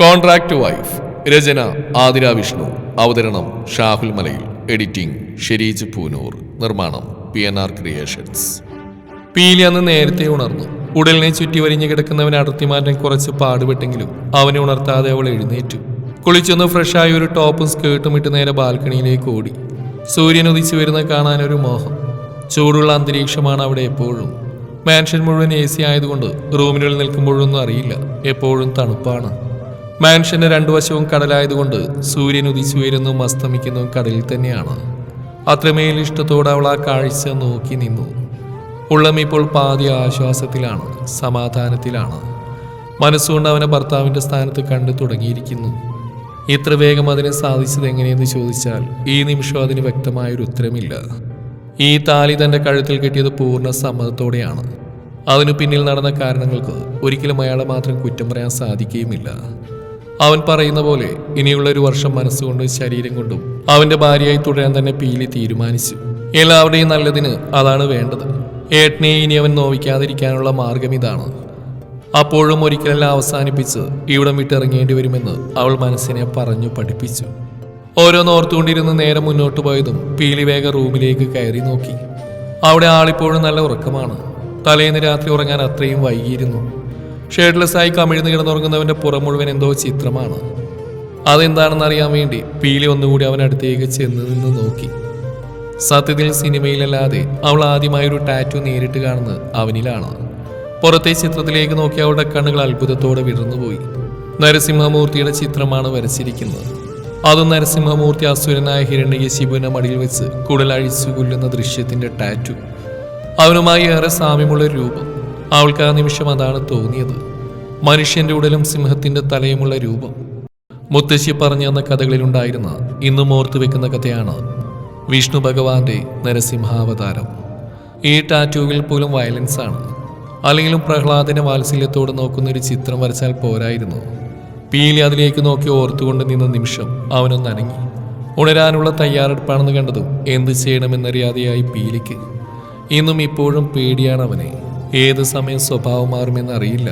Contract wife രചന ആതിര വിഷ്ണു. അവതരണം Shahul Malayil. Editing Shareej Poonoor. നിർമ്മാണം പി എൻ ആർ ക്രിയേഷൻസ്. പീലി അന്ന് നേരത്തെ ഉണർന്നു. ഉടലിനെ ചുറ്റി വരിഞ്ഞു കിടക്കുന്നവനെ അടർത്തി മാറ്റാൻ കുറച്ച് പാടുപെട്ടെങ്കിലും അവനെ ഉണർത്താതെ അവൾ എഴുന്നേറ്റു. കുളിച്ചൊന്ന് ഫ്രഷായി ഒരു ടോപ്പും സ്കേർട്ടും ഇട്ട് നേരെ ബാൽക്കണിയിലേക്ക് ഓടി. സൂര്യൻ ഉദിച്ചു വരുന്ന കാണാൻ ഒരു മോഹം. ചൂടുള്ള അന്തരീക്ഷമാണ് അവിടെ എപ്പോഴും. മാൻഷൻ മുഴുവൻ എ സി ആയതുകൊണ്ട് റൂമിനുള്ളിൽ നിൽക്കുമ്പോഴൊന്നും അറിയില്ല. എപ്പോഴും തണുപ്പാണ്. മാൻഷന്റെ രണ്ടു വശവും കടലായതുകൊണ്ട് സൂര്യൻ ഉദിച്ചു വരുന്നതും അസ്തമിക്കുന്നതും കടലിൽ തന്നെയാണ്. അത്രമേൽ ഇഷ്ടത്തോടെ അവൾ ആ കാഴ്ച നോക്കി നിന്നു. ഉള്ളം ഇപ്പോൾ പാതി ആശ്വാസത്തിലാണ് സമാധാനത്തിലാണ്. മനസ്സുകൊണ്ട് അവനെ ഭർത്താവിന്റെ സ്ഥാനത്ത് കണ്ടു തുടങ്ങിയിരിക്കുന്നു. ഇത്ര വേഗം അതിനെ സാധിച്ചത് എങ്ങനെയെന്ന് ചോദിച്ചാൽ ഈ നിമിഷം അതിന് വ്യക്തമായൊരു ഉത്തരമില്ല. ഈ താലി തന്റെ കഴുത്തിൽ കിട്ടിയത് പൂർണ സമ്മതത്തോടെയാണ്. അതിനു പിന്നിൽ നടന്ന കാരണങ്ങൾക്ക് ഒരിക്കലും അയാളെ മാത്രം കുറ്റം പറയാൻ സാധിക്കുകയുമില്ല. അവൻ പറയുന്ന പോലെ ഇനിയുള്ള ഒരു വർഷം മനസ്സുകൊണ്ടും ശരീരം കൊണ്ടും അവന്റെ ഭാര്യയായി തുടരാൻ തന്നെ പീലി തീരുമാനിച്ചു. എല്ലാവരുടെയും നല്ലതിന് അതാണ് വേണ്ടത്. ഏട്ടനെ ഇനി അവൻ നോവിക്കാതിരിക്കാനുള്ള മാർഗം ഇതാണ്. അപ്പോഴും ഒരിക്കലെല്ലാം അവസാനിപ്പിച്ച് ഇവിടം വിട്ടിറങ്ങേണ്ടി വരുമെന്ന് അവൾ മനസ്സിനെ പറഞ്ഞു പഠിപ്പിച്ചു. ഓരോന്നോർത്തുകൊണ്ടിരുന്ന് നേരം മുന്നോട്ട് പോയതും പീലി വേഗ റൂമിലേക്ക് കയറി നോക്കി. അവിടെ ആളിപ്പോഴും നല്ല ഉറക്കമാണ്. തലേന്ന് രാത്രി ഉറങ്ങാൻ അത്രയും വൈകിയിരുന്നു. ഷേഡ്ലെസ് ആയി കമിഴ്ന്ന് കിടന്നുറങ്ങുന്നവന്റെ പുറം മുഴുവൻ എന്തോ ചിത്രമാണ്. അതെന്താണെന്ന് അറിയാൻ വേണ്ടി പീലി ഒന്നുകൂടി അവൻ അടുത്തേക്ക് ചെന്ന് നിന്ന് നോക്കി. സത്യത്തിൽ സിനിമയിലല്ലാതെ അവൾ ആദ്യമായൊരു ടാറ്റു നേരിട്ട് കാണുന്നത് അവനിലാണ്. പുറത്തെ ചിത്രത്തിലേക്ക് നോക്കി അവളുടെ കണ്ണുകൾ അത്ഭുതത്തോടെ വിടർന്നുപോയി. നരസിംഹമൂർത്തിയുടെ ചിത്രമാണ് വരച്ചിരിക്കുന്നത്. അതും നരസിംഹമൂർത്തി അസുരനായ ഹിരണ്യശിബുവിനെ മടിയിൽ വെച്ച് കുടലഴിച്ചു കൊല്ലുന്ന ദൃശ്യത്തിന്റെ ടാറ്റു. അവനുമായി ഏറെ സാമ്യമുള്ള രൂപം. അവൾക്ക് ആ നിമിഷം അതാണ് തോന്നിയത്. മനുഷ്യന്റെ ഉടലും സിംഹത്തിന്റെ തലയുമുള്ള രൂപം. മുത്തശ്ശി പറഞ്ഞു തന്ന കഥകളിലുണ്ടായിരുന്ന ഇന്നും ഓർത്തു വെക്കുന്ന കഥയാണ് വിഷ്ണു ഭഗവാന്റെ നരസിംഹാവതാരം. ഈ ടാറ്റൂവിൽ പോലും വയലൻസ് ആണ്. അല്ലെങ്കിലും പ്രഹ്ലാദനെ വാത്സല്യത്തോടെ നോക്കുന്ന ഒരു ചിത്രം വരച്ചാൽ പോരായിരുന്നു. പീലി അതിലേക്ക് നോക്കി ഓർത്തുകൊണ്ട് നിന്ന നിമിഷം അവനൊന്ന് അനങ്ങി. ഉണരാനുള്ള തയ്യാറെടുപ്പാണെന്ന് കണ്ടതും എന്ത് ചെയ്യണമെന്നറിയാതെയായി പീലിക്ക്. ഇന്നും ഇപ്പോഴും പേടിയാണ് അവനെ. ഏത് സമയം സ്വഭാവം മാറുമെന്ന് അറിയില്ല.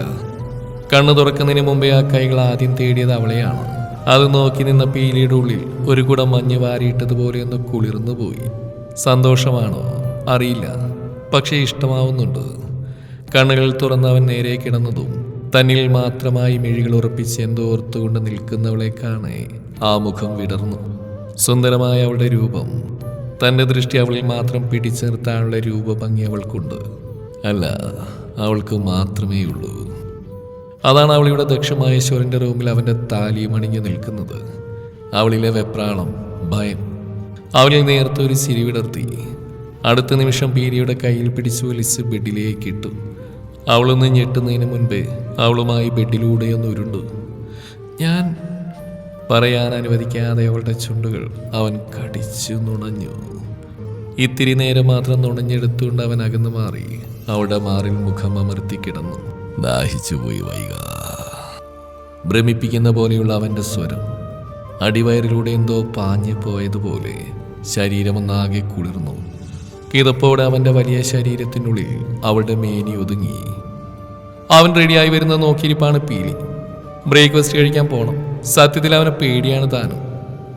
കണ്ണു തുറക്കുന്നതിന് മുമ്പേ ആ കൈകൾ ആദ്യം തേടിയത് അവളെയാണ്. അത് നോക്കി നിന്ന പീലിയുടെ ഉള്ളിൽ ഒരു കുടം മഞ്ഞ് വാരിയിട്ടതുപോലെ ഒന്ന് കുളിർന്നു പോയി. സന്തോഷമാണോ? അറിയില്ല. പക്ഷേ ഇഷ്ടമാവുന്നുണ്ട്. കണ്ണുകൾ തുറന്നവൻ നേരെ കിടന്നതും തന്നിൽ മാത്രമായി മിഴികൾ ഉറപ്പിച്ച് എന്തോ ഓർത്തുകൊണ്ട് നിൽക്കുന്നവളെ കാണേ. ആ മുഖം വിടർന്നു. സുന്ദരമായ അവളുടെ രൂപം. തന്റെ ദൃഷ്ടി അവളിൽ മാത്രം പിടിച്ചു നിർത്താനുള്ള രൂപഭംഗി അവൾക്കുണ്ട്. അല്ല അവൾക്ക് മാത്രമേ ഉള്ളൂ. അതാണ് അവളിവിടെ ദക്ഷമഹേശ്വരന്റെ റൂമിൽ അവന്റെ താലിയും അണിഞ്ഞു നിൽക്കുന്നത്. അവളിലെ വെപ്രാളം ഭയം. അവളിൽ നേരത്തെ ഒരു ചിരി വിടർത്തി. അടുത്ത നിമിഷം പീരിയുടെ കയ്യിൽ പിടിച്ചു വലിച്ച് ബെഡിലേക്ക് ഇട്ടു. അവളൊന്ന് ഞെട്ടുന്നതിന് മുൻപേ അവളുമായി ബെഡിലൂടെ ഒന്ന് ഉരുണ്ടു. ഞാൻ പറയാൻ അനുവദിക്കാതെ അവളുടെ ചുണ്ടുകൾ അവൻ കടിച്ചു നുണഞ്ഞു. ഇത്തിരി നേരം മാത്രം നുണഞ്ഞെടുത്തുകൊണ്ട് അവൻ അകന്നു മാറി. അവളുടെ മാറിൽ മുഖം അമർത്തി കിടന്നു. ദാഹിച്ചുപോയി വൈക. ഭ്രമിപ്പിക്കുന്ന പോലെയുള്ള അവന്റെ സ്വരം. അടിവയറിലൂടെ എന്തോ പാഞ്ഞു പോയതുപോലെ ശരീരമൊന്നാകെ കുളിർന്നു. കിതപ്പോടെ അവന്റെ വലിയ ശരീരത്തിനുള്ളിൽ അവളുടെ മേനി ഒതുങ്ങി. അവൻ റെഡിയായി വരുന്ന നോക്കിയിരിപ്പാണ് പീലി. ബ്രേക്ക്ഫാസ്റ്റ് കഴിക്കാൻ പോകണം സത്യത്തിൽ അവനെ പേടിയാണ് താനും.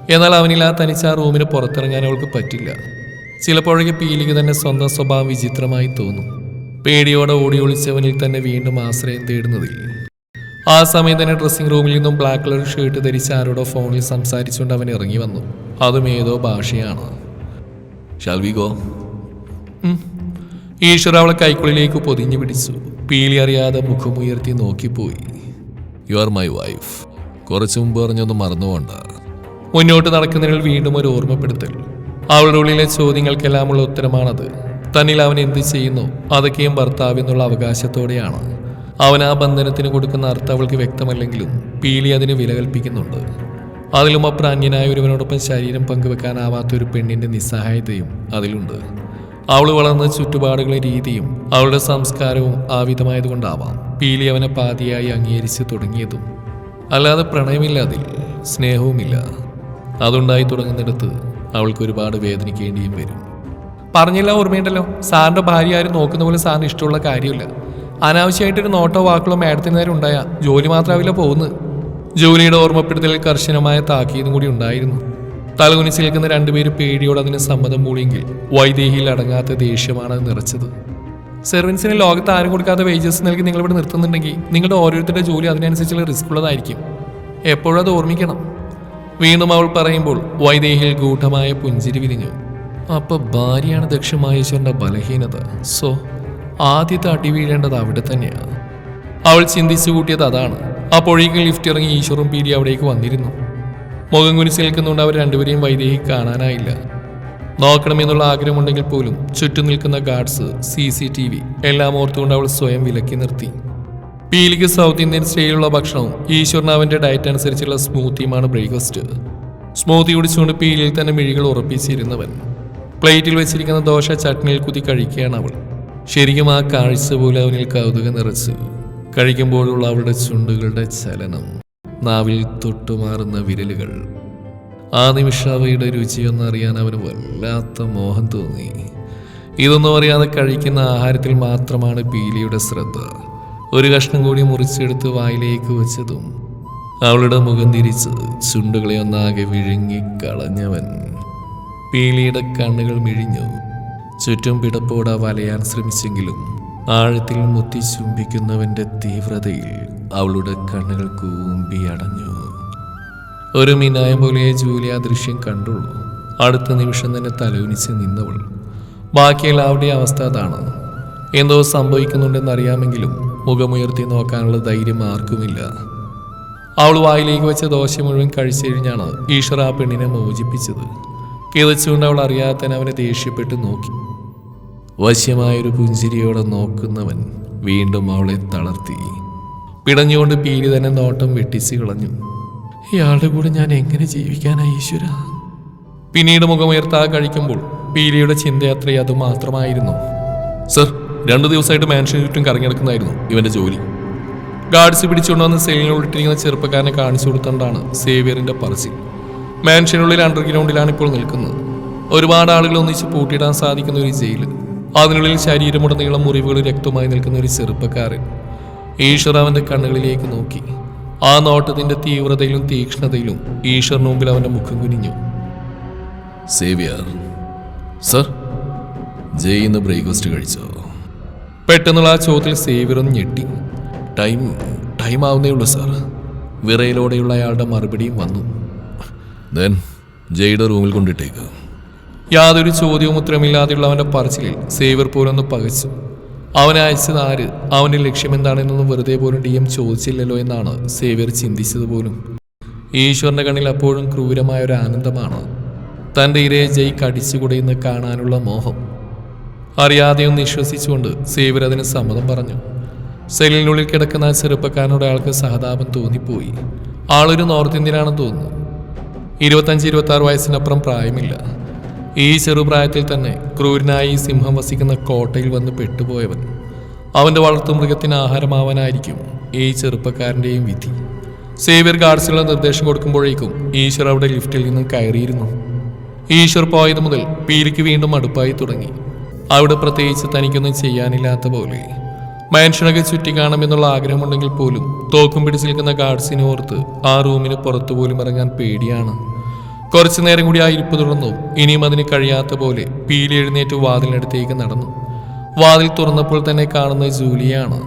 എന്നാൽ അവനില്ലാ തനിച്ച് ആ റൂമിന് പുറത്തിറങ്ങാൻ അവൾക്ക് പറ്റില്ല. ചിലപ്പോഴൊക്കെ പീലിക്ക് തന്നെ സ്വന്തം സ്വഭാവം വിചിത്രമായി തോന്നും. പേടിയോടെ ഓടി ഒളിച്ചവനിൽ തന്നെ വീണ്ടും ആശ്രയം തേടുന്നതിൽ. ആ സമയം തന്നെ ഡ്രസ്സിംഗ് റൂമിൽ നിന്നും ബ്ലാക്ക് കളർ ഷർട്ട് ധരിച്ച് ആരോടോ ഫോണിൽ സംസാരിച്ചുകൊണ്ട് അവൻ ഇറങ്ങി വന്നു. അതും ഏതോ ഭാഷയാണ്. ഷാൽവിഗോ ഈശ്വര അവളെ കൈക്കുള്ളിലേക്ക് പൊതിഞ്ഞു പിടിച്ചു. പീലി അറിയാതെ മുഖമുയർത്തി നോക്കിപ്പോയി. യു ആർ മൈ വൈഫ് കുറച്ചു മുമ്പ് പറഞ്ഞൊന്നും മറന്നുകൊണ്ട് മുന്നോട്ട് നടക്കുന്നതിൽ വീണ്ടും ഒരു ഓർമ്മപ്പെടുത്തൽ. അവളുടെ ഉള്ളിലെ ചോദ്യങ്ങൾക്കെല്ലാമുള്ള ഉത്തരമാണത്. തന്നിൽ അവൻ എന്ത് ചെയ്യുന്നു? അതൊക്കെയും ഭർത്താവ് എന്നുള്ള അവകാശത്തോടെയാണ്. അവൻ ആ ബന്ധനത്തിന് കൊടുക്കുന്ന അർത്ഥം അവൾക്ക് വ്യക്തമല്ലെങ്കിലും പീലി അതിന് വില കൽപ്പിക്കുന്നുണ്ട്. അതിലും അപ്പുറം അന്യനായ ഒരുവനോടൊപ്പം ശരീരം പങ്കുവെക്കാനാവാത്ത ഒരു പെണ്ണിന്റെ നിസ്സഹായതയും അതിലുണ്ട്. അവൾ വളർന്ന ചുറ്റുപാടുകളെ രീതിയും അവളുടെ സംസ്കാരവും ആവിധമായതുകൊണ്ടാവാം പീലി അവനെ പാതിയായി അംഗീകരിച്ച് തുടങ്ങിയതും. അല്ലാതെ പ്രണയമില്ല അതിൽ സ്നേഹവുമില്ല. അതുണ്ടായി തുടങ്ങുന്നിടത്ത് അവൾക്ക് ഒരുപാട് വേദനിക്കേണ്ടിയും വരും. പറഞ്ഞില്ല ഓർമ്മയുണ്ടല്ലോ. സാറിന്റെ ഭാര്യ ആരും നോക്കുന്ന പോലെ സാറിന് ഇഷ്ടമുള്ള കാര്യമില്ല. അനാവശ്യമായിട്ടൊരു നോട്ടോ വാക്കുകളോ മാഡത്തിന് നേരം ഉണ്ടായ ജോലി മാത്രമാവില്ല പോകുന്നത്. ജോലിയുടെ ഓർമ്മപ്പെടുത്തലിൽ കർശനമായ താക്കീതും കൂടി ഉണ്ടായിരുന്നു. തലകുനിച്ച് നിൽക്കുന്ന രണ്ടുപേര് പേടിയോട് അതിന് സമ്മതം മൂളിയെങ്കിൽ വൈദേഹിയിൽ അടങ്ങാത്ത ദേഷ്യമാണ് നിറച്ചത്. സെർവൻസിന് ലോകത്ത് ആരും കൊടുക്കാത്ത വേജസ് നൽകി നിങ്ങളിവിടെ നിർത്തുന്നുണ്ടെങ്കിൽ നിങ്ങളുടെ ഓരോരുത്തരുടെ ജോലി അതിനനുസരിച്ചുള്ള റിസ്ക് ഉള്ളതായിരിക്കും. എപ്പോഴും അത് ഓർമ്മിക്കണം. വീണ്ടും അവൾ പറയുമ്പോൾ വൈദേഹിയിൽ ഗൂഢമായ പുഞ്ചിരി വിരിഞ്ഞു. അപ്പൊ ഭാര്യയാണ് ദക്ഷമഹേശ്വരന്റെ ബലഹീനത. സോ ആദ്യത്തെ അടി വീഴേണ്ടത് അവിടെ തന്നെയാണ് അവൾ ചിന്തിച്ചു കൂട്ടിയത് അതാണ്. അപ്പോഴേക്കും ലിഫ്റ്റ് ഇറങ്ങി ഈശ്വറും പീരി അവിടേക്ക് വന്നിരുന്നു. മുഖം കുനിച്ച് നിൽക്കുന്നുണ്ട് അവർ രണ്ടുപേരെയും വൈദേഹി കാണാനായില്ല. നോക്കണമെന്നുള്ള ആഗ്രഹമുണ്ടെങ്കിൽ പോലും ചുറ്റും നിൽക്കുന്ന guards C C T V എല്ലാം ഓർത്തുകൊണ്ട് അവൾ സ്വയം വിലക്കി നിർത്തി. പീലിക്ക് സൗത്ത് ഇന്ത്യൻ സ്റ്റൈലുള്ള ഭക്ഷണവും ഈശ്വരന് അവന്റെ ഡയറ്റ് അനുസരിച്ചുള്ള സ്മൂത്തിയുമാണ് ബ്രേക്ക്ഫാസ്റ്റ്. സ്മൂത്തി കുടിച്ചുകൊണ്ട് പീലിൽ തന്നെ മിഴികൾ ഉറപ്പിച്ചിരുന്നവൻ. പ്ലേറ്റിൽ വെച്ചിരിക്കുന്ന ദോശ ചട്നിയിൽ കുത്തി കഴിക്കുകയാണ് അവൾ. ശരിക്കും ആ കാഴ്ച പോലെ അവനിൽ കൗതുകം നിറച്ചു. കഴിക്കുമ്പോഴുള്ള അവളുടെ ചുണ്ടുകളുടെ ചലനം നാവിൽ തൊട്ടുമാറുന്ന വിരലുകൾ. ആ നിമിഷം അവയുടെ രുചിയൊന്നറിയാൻ അവന് വല്ലാത്ത മോഹം തോന്നി. ഇതൊന്നും അറിയാതെ കഴിക്കുന്ന ആഹാരത്തിൽ മാത്രമാണ് പീലിയുടെ ശ്രദ്ധ. ഒരു കഷ്ണം കൂടി മുറിച്ചെടുത്ത് വായിലേക്ക് വെച്ചതും അവളുടെ മുഖം തിരിച്ച് ചുണ്ടുകളെ ഒന്നാകെ വിഴുങ്ങിക്കളഞ്ഞവൻ പീലിയുടെ കണ്ണുകൾ മിഴിഞ്ഞു. ചുറ്റും പിടപ്പോടെ വലയാൻ ശ്രമിച്ചെങ്കിലും ആഴത്തിൽ മുത്തി ചുംബിക്കുന്നവന്റെ തീവ്രതയിൽ അവളുടെ കണ്ണുകൾ കൂമ്പി അടഞ്ഞു. ഒരു മിനായം പോലെ ജൂലി ആ ദൃശ്യം കണ്ടുള്ളൂ. അടുത്ത നിമിഷം തന്നെ തലകുനിച്ച് നിന്നവൾ. ബാക്കിയെല്ലാവരുടെയും അവസ്ഥ അതാണ്. എന്തോ സംഭവിക്കുന്നുണ്ടെന്ന് അറിയാമെങ്കിലും മുഖമുയർത്തി നോക്കാനുള്ള ധൈര്യം ആർക്കുമില്ല. അവൾ വായിലേക്ക് വെച്ച ദോശ മുഴുവൻ കഴിച്ചു കഴിഞ്ഞാണ് ഈശ്വർ ആ പെണ്ണിനെ മോചിപ്പിച്ചത്. കിതച്ചുകൊണ്ട് അവൾ അറിയാതെ തന്നെ അവനെ ദേഷ്യപ്പെട്ട് നോക്കി. വശ്യമായൊരു പുഞ്ചിരിയോടെ നോക്കുന്നവൻ വീണ്ടും അവളെ തളർത്തി. പിടഞ്ഞുകൊണ്ട് പീലി തന്നെ നോട്ടം വെട്ടിച്ച് കളഞ്ഞു. ഇയാളുടെ കൂടെ ഞാൻ എങ്ങനെ ജീവിക്കാനാ ഈശ്വര? പിന്നീട് മുഖമുയർത്താ കഴിക്കുമ്പോൾ പീലിയുടെ ചിന്തയാത്ര അതുമാത്രമായിരുന്നു സർ രണ്ടു ദിവസമായിട്ട് മാൻഷന് ചുറ്റും കറങ്ങിടക്കുന്നതായിരുന്നു ഇവന്റെ ജോലി. ഗാർഡ്സ് പിടിച്ചുകൊണ്ട് വന്ന് സെയിലിനുള്ളിട്ടിരിക്കുന്ന ചെറുപ്പക്കാരനെ കാണിച്ചു കൊടുത്തുകൊണ്ടാണ് സേവിയറിന്റെ പറച്ചിൽ. മാൻഷനുള്ളിൽ അണ്ടർഗ്രൗണ്ടിലാണ് ഇപ്പോൾ നിൽക്കുന്നത്. ഒരുപാട് ആളുകൾ ഒന്നിച്ച് പൂട്ടിയിടാൻ സാധിക്കുന്ന ഒരു ജയിൽ അതിനുള്ളിൽ ശരീരമുടനീളം മുറിവുകൾ രക്തമായി നിൽക്കുന്ന ഒരു ചെറുപ്പക്കാരൻ. ഈശ്വർ അവന്റെ കണ്ണുകളിലേക്ക് നോക്കി. ആ നോട്ടത്തിന്റെ തീവ്രതയിലും തീക്ഷ്ണതയിലും ഈശ്വറിന് മുമ്പിൽ അവന്റെ മുഖം കുനിഞ്ഞു. സേവിയർ സർ ജയിന്ന് ബ്രേക്ക്ഫാസ്റ്റ് കഴിച്ചോ? പെട്ടെന്നുള്ള ആ ചോദ്യത്തിൽ സേവിയർ ഒന്ന് ഞെട്ടി. ടൈം ടൈം ആവുന്നേ ഉള്ളൂ സാർ. വിറയിലൂടെയുള്ള അയാളുടെ മറുപടിയും വന്നു. ദെൻ ജയുടെ റൂമിൽ കൊണ്ടിട്ടേക്ക്. യാതൊരു ചോദ്യവും ഉത്തരമില്ലാതെയുള്ള അവന്റെ പറച്ചിലിൽ സേവർ പോലൊന്ന് പകച്ചു. അവനെ അയച്ചത് ആര്? അവന്റെ ലക്ഷ്യം എന്താണെന്നൊന്നും വെറുതെ പോലും ഡി എം ചോദിച്ചില്ലല്ലോ എന്നാണ് സേവ്യർ ചിന്തിച്ചത് പോലും. ഈശ്വരന്റെ കണ്ണിൽ അപ്പോഴും ക്രൂരമായ ഒരു ആനന്ദമാണ് തന്റെ ഇരയെ ജയ് കടിച്ചുകുടയുന്ന കാണാനുള്ള മോഹം. അറിയാതെയും നിശ്വസിച്ചുകൊണ്ട് സേവർ അതിന് സമ്മതം പറഞ്ഞു. സെല്ലിനുള്ളിൽ കിടക്കുന്ന ചെറുപ്പക്കാരനോട് അയാൾക്ക് സഹതാപം തോന്നിപ്പോയി. ആളൊരു നോർത്ത് ഇന്ത്യനാണെന്ന് തോന്നുന്നു. ഇരുപത്തഞ്ച് ഇരുപത്തി ആറ് വയസ്സിനപ്പുറം പ്രായമില്ല. ഈ ചെറുപ്രായത്തിൽ തന്നെ ക്രൂരനായി സിംഹം വസിക്കുന്ന കോട്ടയിൽ വന്ന് പെട്ടുപോയവൻ. അവന്റെ വളർത്തുമൃഗത്തിന് ആഹാരമാവാനായിരിക്കും ഈ ചെറുപ്പക്കാരന്റെയും വിധി. സേവിയർ ഗാർഡ്സിനുള്ള നിർദ്ദേശം കൊടുക്കുമ്പോഴേക്കും ഈശ്വർ അവിടെ ലിഫ്റ്റിൽ നിന്നും കയറിയിരുന്നു. ഈശ്വർ പോയത് മുതൽ പീലിക്ക് വീണ്ടും അടുപ്പായി തുടങ്ങി. അവിടെ പ്രത്യേകിച്ച് തനിക്കൊന്നും ചെയ്യാനില്ലാത്ത പോലെ. മനുഷ്യനൊക്കെ ചുറ്റി കാണാമെന്നുള്ള ആഗ്രഹമുണ്ടെങ്കിൽ പോലും തോക്കും പിടിച്ച് നിൽക്കുന്ന ഗാർഡ്സിനെ ഓർത്ത് ആ റൂമിന് പുറത്തു പോലും ഇറങ്ങാൻ പേടിയാണ്. കുറച്ചു നേരം കൂടി ആ ഇരിപ്പ് തുടർന്നു. ഇനിയും അതിന് കഴിയാത്ത പോലെ പീലി എഴുന്നേറ്റ് വാതിലിനടുത്തേക്ക് നടന്നു. വാതിൽ തുറന്നപ്പോൾ തന്നെ കാണുന്ന ജൂലിയാണ്.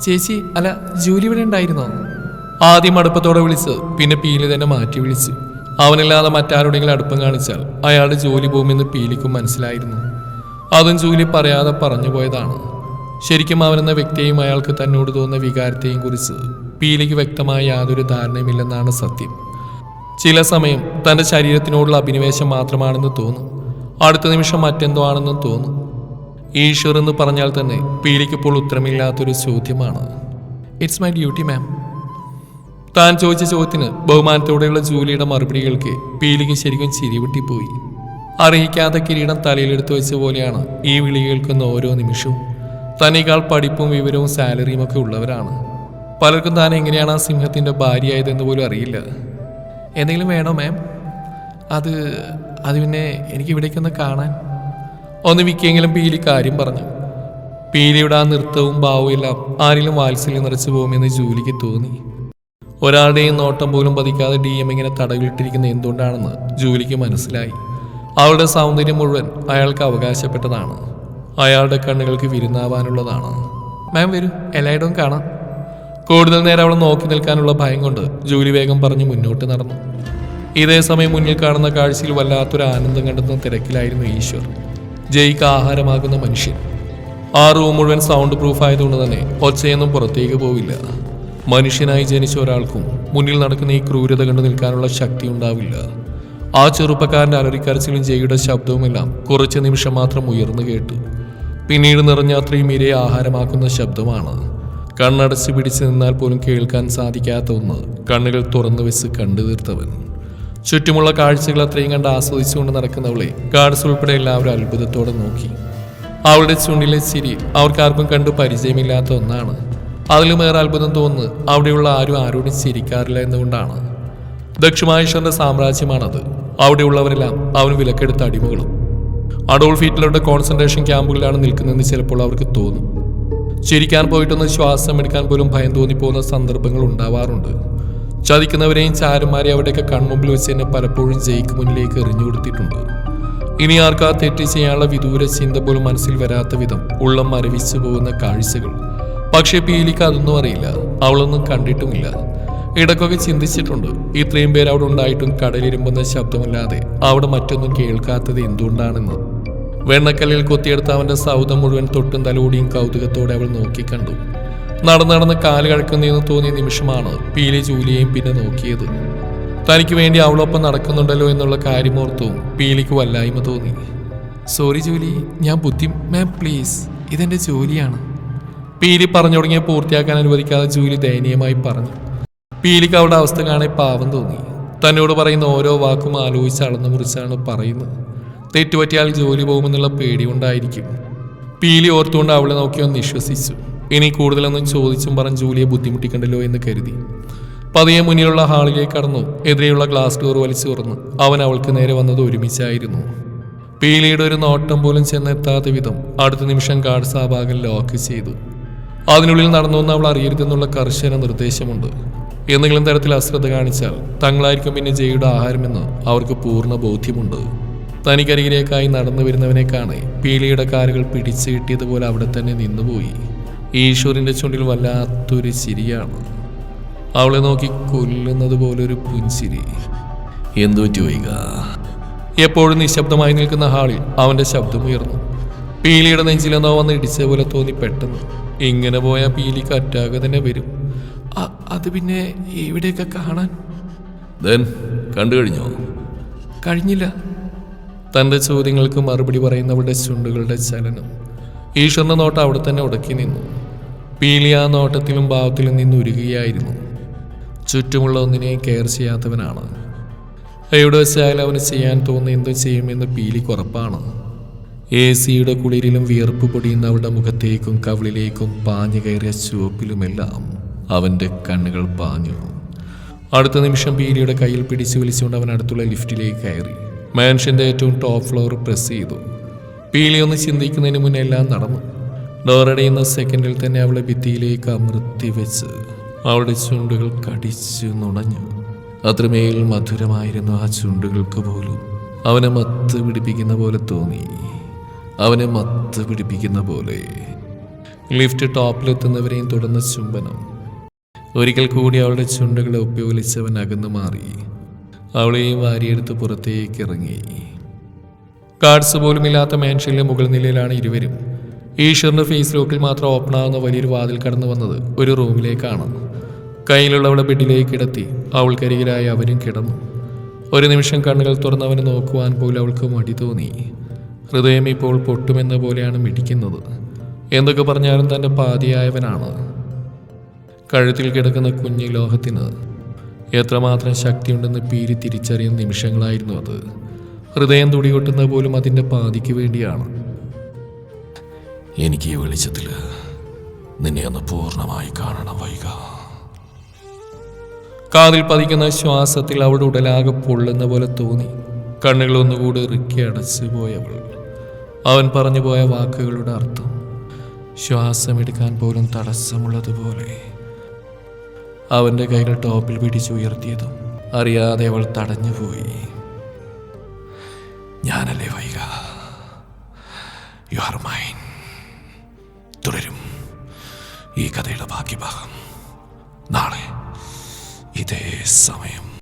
ചേച്ചി അല്ല ജൂലി ഇവിടെ ഉണ്ടായിരുന്നോ? ആദ്യം അടുപ്പത്തോടെ വിളിച്ച് പിന്നെ പീലി തന്നെ മാറ്റി വിളിച്ചു. അവനല്ലാതെ മറ്റാരോടെങ്കിലും അടുപ്പം കാണിച്ചാൽ അയാളുടെ ജോലി പോകുമെന്ന് പീലിക്കും മനസ്സിലായിരുന്നു. അതും ജൂലി പറയാതെ പറഞ്ഞു പോയതാണ്. ശരിക്കും അവനെന്ന വ്യക്തിയെയും അയാൾക്ക് തന്നോട് തോന്നുന്ന വികാരത്തെയും കുറിച്ച് പീലിക്ക് വ്യക്തമായ യാതൊരു ധാരണയുമില്ലെന്നാണ് സത്യം. ചില സമയം തന്റെ ശരീരത്തിനോടുള്ള അഭിനിവേശം മാത്രമാണെന്ന് തോന്നും. അടുത്ത നിമിഷം മറ്റെന്തോ ആണെന്നും തോന്നും. ഈശ്വർ എന്ന് പറഞ്ഞാൽ തന്നെ പീലിക്കിപ്പോൾ ഉത്തരമില്ലാത്തൊരു ചോദ്യമാണ്. ഇറ്റ്സ് മൈ ഡ്യൂട്ടി മാം താൻ ചോദിച്ച ചോദ്യത്തിന് ബഹുമാനത്തോടെയുള്ള ജൂലിയുടെ മറുപടികൾക്ക് പീലിക്ക് ശരിക്കും ചിരിവിട്ടിപ്പോയി അറിയിക്കാത്ത കിരീടം തലയിലെടുത്തു വെച്ച പോലെയാണ് ഈ വിളി കേൾക്കുന്ന ഓരോ നിമിഷവും. തന്നേക്കാൾ പഠിപ്പും വിവരവും സാലറിയും ഒക്കെ ഉള്ളവരാണ്. പലർക്കും താൻ എങ്ങനെയാണ് ആ സിംഹത്തിന്റെ ഭാര്യയായതെന്ന് പോലും അറിയില്ല. എന്തെങ്കിലും വേണോ മാം? അത് അത് പിന്നെ എനിക്ക് ഇവിടേക്കൊന്ന് കാണാൻ. ഒന്ന് വിക്കിയെങ്കിലും പീലി കാര്യം പറഞ്ഞു. പീലിയുടെ ആ നൃത്തവും ഭാവവും എല്ലാം ആരിലും വാത്സല്യം നിറച്ചു പോകുമെന്ന് ജൂലിക്ക് തോന്നി. ഒരാളുടെയും നോട്ടം പോലും പതിക്കാതെ ഡി എം ഇങ്ങനെ തടവിലിട്ടിരിക്കുന്ന എന്തുകൊണ്ടാണെന്ന് ജൂലിക്ക് മനസ്സിലായി. അവളുടെ സൗന്ദര്യം മുഴുവൻ അയാൾക്ക് അവകാശപ്പെട്ടതാണ്. അയാളുടെ കണ്ണുകൾക്ക് വിരുന്നാവാനുള്ളതാണ്. മാം വരൂ. എല്ലായിടവും കാണാം. കൂടുതൽ നേരം അവളെ നോക്കി നിൽക്കാനുള്ള ഭയം കൊണ്ട് ജൂലി വേഗം പറഞ്ഞ് മുന്നോട്ട് നടന്നു. ഇതേ സമയം മുന്നിൽ കാണുന്ന കാഴ്ചയിൽ വല്ലാത്തൊരു ആനന്ദം കണ്ടെത്തുന്ന തിരക്കിലായിരുന്നു ഈശ്വർ. ജയിക്ക് ആഹാരമാകുന്ന മനുഷ്യൻ. ആ റൂം മുഴുവൻ സൗണ്ട് പ്രൂഫ് ആയതുകൊണ്ട് തന്നെ ഒച്ചയൊന്നും പുറത്തേക്ക് പോവില്ല. മനുഷ്യനായി ജനിച്ച ഒരാൾക്കും മുന്നിൽ നടക്കുന്ന ഈ ക്രൂരത കണ്ടു നിൽക്കാനുള്ള ശക്തി ഉണ്ടാവില്ല. ആ ചെറുപ്പക്കാരന്റെ അലറിക്കരച്ചിലും ജയ്യുടെ ശബ്ദവുമെല്ലാം കുറച്ച് നിമിഷം മാത്രം ഉയർന്നു കേട്ടു. പിന്നീട് നിറഞ്ഞ അത്രയും ഇരയെ ആഹാരമാക്കുന്ന ശബ്ദമാണ്. കണ്ണടച്ച് പിടിച്ചു നിന്നാൽ പോലും കേൾക്കാൻ സാധിക്കാത്ത ഒന്ന് കണ്ണുകൾ തുറന്നു വെച്ച് കണ്ടു തീർത്തവൻ. ചുറ്റുമുള്ള കാഴ്ചകൾ അത്രയും കണ്ട് ആസ്വദിച്ചുകൊണ്ട് നടക്കുന്നവളെ ഗാർഡ്സ് ഉൾപ്പെടെ എല്ലാവരും അത്ഭുതത്തോടെ നോക്കി. അവളുടെ ചുണ്ടിലെ ചിരി അവർക്കാർക്കും കണ്ടു പരിചയമില്ലാത്ത ഒന്നാണ്. അതിലും ഏറെ അത്ഭുതം തോന്നുന്നത് അവിടെയുള്ള ആരും ആരോടും ചിരിക്കാറില്ല എന്നുകൊണ്ടാണ് ദക്ഷിണാശ്വരന്റെ സാമ്രാജ്യമാണത്. അവിടെയുള്ളവരെല്ലാം അവന് വിലക്കെടുത്ത അടിമകളും. അഡോൾഫ് ഹിറ്റ്ലറുടെ കോൺസെൻട്രേഷൻ ക്യാമ്പുകളിലാണ് നിൽക്കുന്നതെന്ന് ചിലപ്പോൾ അവർക്ക് തോന്നും. ചിരിക്കാൻ പോയിട്ടൊന്ന് ശ്വാസം എടുക്കാൻ പോലും ഭയം തോന്നിപ്പോകുന്ന സന്ദർഭങ്ങൾ ഉണ്ടാവാറുണ്ട്. ചതിക്കുന്നവരെയും ചാരന്മാരെയും അവിടെയൊക്കെ കൺമുമ്പിൽ വെച്ച് തന്നെ പലപ്പോഴും ജയിക്ക് മുന്നിലേക്ക് എറിഞ്ഞു കൊടുത്തിട്ടുണ്ട്. ഇനി ആർക്കാ തെറ്റ് ചെയ്യാനുള്ള വിദൂര ചിന്ത പോലും മനസ്സിൽ വരാത്ത വിധം ഉള്ളം മരവിച്ചു പോകുന്ന കാഴ്ചകൾ. പക്ഷേ പീലിക്ക് അതൊന്നും അറിയില്ല. അവളൊന്നും കണ്ടിട്ടുമില്ല. ഇടയ്ക്കൊക്കെ ചിന്തിച്ചിട്ടുണ്ട്. ഇത്രയും പേര് അവിടെ ഉണ്ടായിട്ടും കടലിരുമ്പുന്ന ശബ്ദമില്ലാതെ അവിടെ മറ്റൊന്നും കേൾക്കാത്തത് എന്തുകൊണ്ടാണെന്ന്. വെണ്ണക്കല്ലിൽ കൊത്തിയെടുത്ത അവന്റെ സൗദം മുഴുവൻ തൊട്ടും തലോടിയും കൗതുകത്തോടെ അവൾ നോക്കിക്കണ്ടു നടന്ന് നടന്ന് കാൽ കഴക്കുന്നതെന്ന് തോന്നിയ നിമിഷമാണ് പീലി ജൂലിയെയും പിന്നെ നോക്കിയത്. തനിക്ക് വേണ്ടി അവളൊപ്പം നടക്കുന്നുണ്ടല്ലോ എന്നുള്ള കാര്യമോർത്തും പീലിക്ക് വല്ലായ്മ തോന്നി. സോറി ജൂലി ഞാൻ ബുദ്ധി മാം പ്ലീസ് ഇതെന്റെ ജോലിയാണ്. പീലി പറഞ്ഞു തുടങ്ങിയ പൂർത്തിയാക്കാൻ അനുവദിക്കാതെ ജൂലി ദയനീയമായി പറഞ്ഞു. പീലിക്ക് അവിടെ അവസ്ഥ കാണി പാവം തോന്നി. തന്നോട് പറയുന്ന ഓരോ വാക്കും ആലോചിച്ച് അളന്നു മുറിച്ചാണ് പറയുന്നത്. തെറ്റുപറ്റിയാൽ ജോലി പോകുമെന്നുള്ള പേടി ഉണ്ടായിരിക്കും പീലി ഓർത്തുകൊണ്ട് അവളെ നോക്കി ഒന്ന് വിശ്വസിച്ചു. ഇനി കൂടുതലൊന്നും ചോദിച്ചും പറഞ്ഞ് ജോലിയെ ബുദ്ധിമുട്ടിക്കണ്ടല്ലോ എന്ന് കരുതി. പതിയെ മുന്നിലുള്ള ഹാളിലേക്ക് കടന്നു. എതിരെയുള്ള ഗ്ലാസ് ഡോർ വലിച്ചു തുറന്നു. അവൻ അവൾക്ക് നേരെ വന്നത് ഒരുമിച്ചായിരുന്നു. പീലിയുടെ ഒരു നോട്ടം പോലും ചെന്നെത്താത്ത വിധം അടുത്ത നിമിഷം ഗാർഡ്സ് ആ ഭാഗം ലോക്ക് ചെയ്തു. അതിനുള്ളിൽ നടന്നുവെന്ന് അവൾ അറിയരുതെന്നുള്ള കർശന നിർദ്ദേശമുണ്ട്. എന്തെങ്കിലും തരത്തിൽ അശ്രദ്ധ കാണിച്ചാൽ തങ്ങളായിരിക്കും പിന്നെ ജയുടെ ആഹാരമെന്ന് അവർക്ക് പൂർണ ബോധ്യമുണ്ട്. തനിക്കരികിലേക്കായി നടന്നു വരുന്നവനെ കാണെ പീലിയുടെ കാലുകൾ പിടിച്ചു കിട്ടിയതുപോലെ അവിടെ തന്നെ നിന്നുപോയി. ഈശ്വറിന്റെ ചുണ്ടിൽ വല്ലാത്തൊരു ചിരിയാണ്. അവളെ നോക്കി കൊല്ലുന്നത് പോലെ ഒരു പുഞ്ചിരി. എന്തോ ചോയിക എപ്പോഴും നിശബ്ദമായി നിൽക്കുന്ന ഹാളിൽ അവന്റെ ശബ്ദം ഉയർന്നു പീലിയുടെ നെഞ്ചിലെന്നോ വന്ന് ഇടിച്ച പോലെ തോന്നി പെട്ടെന്ന്. ഇങ്ങനെ പോയാൽ പീലിക്ക് അറ്റാകെ തന്നെ വരും. അത് പിന്നെ എവിടെയൊക്കെ കാണാൻ? കണ്ടു കഴിഞ്ഞോ കഴിഞ്ഞില്ല. തന്റെ ചോദ്യങ്ങൾക്ക് മറുപടി പറയുന്നവളുടെ ചുണ്ടുകളുടെ ചലനം. ഈശ്വരന്റെ നോട്ടം അവിടെ തന്നെ ഉടക്കി നിന്നു. പീലി ആ നോട്ടത്തിലും ഭാവത്തിലും നിന്ന് ഉരുകുകയായിരുന്നു. ചുറ്റുമുള്ള ഒന്നിനെ കെയർ ചെയ്യാത്തവനാണ്. എവിടെ വെച്ചാലും അവന് ചെയ്യാൻ തോന്നുന്ന എന്തും ചെയ്യുമെന്ന് പീലിക്ക് ഉറപ്പാണ്. എ സിയുടെ കുളിരിലും വിയർപ്പ് പൊടിയുന്ന അവളുടെ മുഖത്തേക്കും കവിളിലേക്കും പാഞ്ഞു കയറിയ ചുവപ്പിലുമെല്ലാം അവന്റെ കണ്ണുകൾ പാഞ്ഞു. അടുത്ത നിമിഷം പീലിയുടെ കയ്യിൽ പിടിച്ചു വലിച്ചുകൊണ്ട് അവൻ അടുത്തുള്ള ലിഫ്റ്റിലേക്ക് കയറി. മാൻഷന്റെ ഏറ്റവും ടോപ്പ് ഫ്ലോർ പ്രസ് ചെയ്തു. പീലി ഒന്ന് ചിന്തിക്കുന്നതിന് മുന്നേ എല്ലാം നടന്നു. ഡോറടയുന്ന സെക്കൻഡിൽ തന്നെ അവളെ ഭിത്തിയിലേക്ക് അമൃത്തി വെച്ച് അവളുടെ ചുണ്ടുകൾ കടിച്ചു നുണഞ്ഞു. അത്രമേൽ മധുരമായിരുന്നു ആ ചുണ്ടുകൾക്ക് പോലും. അവനെ മത്ത് പിടിപ്പിക്കുന്ന പോലെ തോന്നി. അവനെ മത്ത് പിടിപ്പിക്കുന്ന പോലെ. ലിഫ്റ്റ് ടോപ്പിലെത്തുന്നവരെയും തുടർന്ന ചുംബനം. ഒരിക്കൽ കൂടി അവളുടെ ചുണ്ടുകളെ ഉപയോഗിച്ചവൻ അകന്നു മാറി. അവളെയും വാരിയെടുത്ത് പുറത്തേക്ക് ഇറങ്ങി കാർഡ്സ് പോലും ഇല്ലാത്ത മാൻഷനിലെ മുകൾ നിലയിലാണ് ഇരുവരും. ഈശ്വറിന്റെ ഫേസ് ലോക്കിൽ മാത്രം ഓപ്പൺ ആവുന്ന വലിയൊരു വാതിൽ കടന്നു വന്നത് ഒരു റൂമിലേക്കാണ്. കയ്യിലുള്ളവളെ ബെഡിലേക്ക് കിടത്തി അവൾക്കരികിലായി അവനും കിടന്നു. ഒരു നിമിഷം കണ്ണുകൾ തുറന്നവനെ നോക്കുവാൻ പോലും അവൾക്ക് മടി തോന്നി. ഹൃദയം ഇപ്പോൾ പൊട്ടുമെന്ന പോലെയാണ് മിടിക്കുന്നത്. എന്തൊക്കെ പറഞ്ഞാലും തന്റെ പാതിയായവനാണ്. കഴുത്തിൽ കിടക്കുന്ന കുഞ്ഞ് ലോഹത്തിന് എത്രമാത്രം ശക്തിയുണ്ടെന്ന് പീരി തിരിച്ചറിയുന്ന നിമിഷങ്ങളായിരുന്നു അത്. ഹൃദയം തുടികൊട്ടുന്ന പോലും അതിന്റെ പാതിക്ക് വേണ്ടിയാണ്. എനിക്ക് ഈ വെളിച്ചത്തിൽ നിന്നെ ഒന്ന് പൂർണമായി കാണണം വൈക. കാതിൽ പതിക്കുന്ന ശ്വാസത്തിൽ അവിടെ ഉടലാകെ പൊള്ളുന്ന പോലെ തോന്നി. കണ്ണുകൾ ഒന്നുകൂടി ഇറുക്കി അടച്ചു പോയവൾ. അവൻ പറഞ്ഞു പോയ വാക്കുകളുടെ അർത്ഥം ശ്വാസമെടുക്കാൻ പോലും തടസ്സമുള്ളതുപോലെ. അവന്റെ കൈകൾ ടോപ്പിൽ പിടിച്ചുയർത്തിയതും അറിയാതെ അവൾ തടഞ്ഞുപോയി ഞാനല്ലേ വൈക? യു ആർ മൈൻ തുടരും. ഈ കഥയുടെ ബാക്കി ഭാഗം നാളെ ഇതേ സമയം.